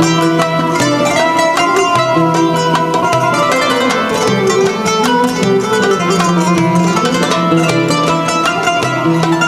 thank you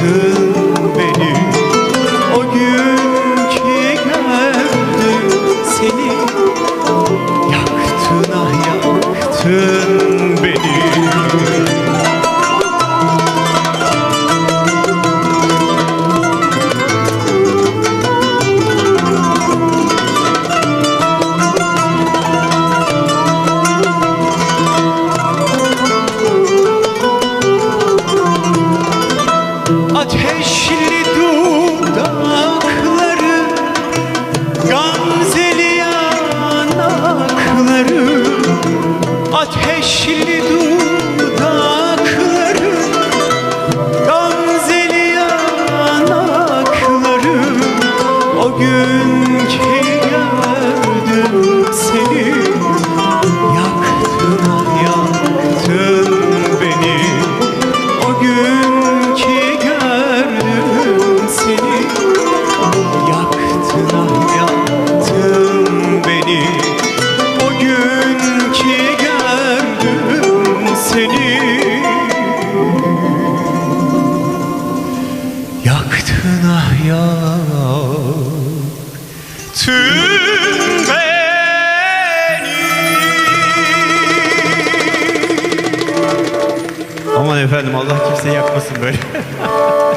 그 Ateşli dudakları Gamzeli yanakları. Ateşli dudakları Gamzeli yanakları. O gün Aman efendim Allah kimseyi yakmasın böyle.